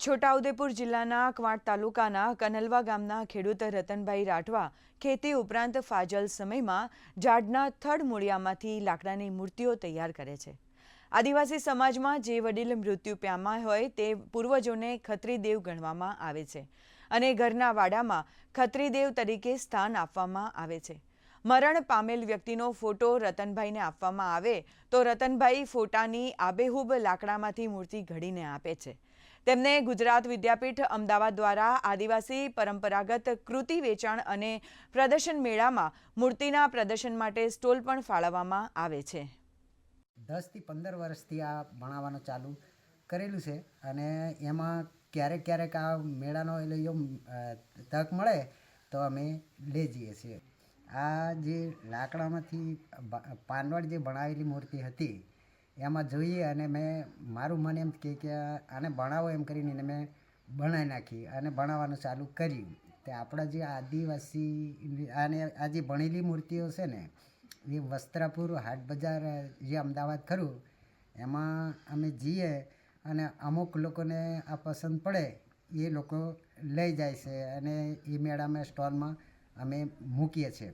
છોટાઉદેપુર જિલ્લાના કવાંટ તાલુકાના કનલવા ગામના ખેડૂત રતનભાઈ રાઠવા ખેતી ઉપરાંત ફાજલ સમયમાં ઝાડના થડ મૂળિયામાંથી લાકડાની મૂર્તિઓ તૈયાર કરે છે. આદિવાસી સમાજમાં જે વડીલ મૃત્યુ પામ્યા હોય તે પૂર્વજોને ખત્રીદેવ ગણવામાં આવે છે અને ઘરના વાડામાં ખત્રીદેવ તરીકે સ્થાન આપવામાં આવે છે. મરણ પામેલ વ્યક્તિનો ફોટો રતનભાઈને આપવામાં આવે તો રતનભાઈ ફોટાની આબેહૂબ લાકડામાંથી મૂર્તિ ઘડીને આપે છે. તેમને ગુજરાત વિદ્યાપીઠ અમદાવાદ દ્વારા આદિવાસી પરંપરાગત કૃતિ વેચાણ અને પ્રદર્શન મેળામાં મૂર્તિના પ્રદર્શન માટે સ્ટોલ પણ ફાળવવામાં આવે છે. દસથી પંદર વર્ષથી આ ભણાવવાનું ચાલુ કરેલું છે અને એમાં ક્યારેક ક્યારેક આ મેળાનો એટલે તક મળે તો અમે લઈ જઈએ છીએ. આ જે લાકડામાંથી પાનવડ જે બનાવેલી મૂર્તિ હતી, એમાં જોઈએ અને મેં, મારું મન એમ કહે કે આને બનાવો એમ કરીને મેં બનાવી નાખી અને બનાવવાનું ચાલુ કર્યું. તે આપણા જે આદિવાસી આને, આ જે ભણેલી મૂર્તિઓ છે ને, એ વસ્ત્રાપુર હાટ બજાર જે અમદાવાદ ખરું, એમાં અમે જઈએ અને અમુક લોકોને આ પસંદ પડે, એ લોકો લઈ જાય છે અને એ મેળામાં, સ્ટોલમાં અમે મૂકીએ છીએ.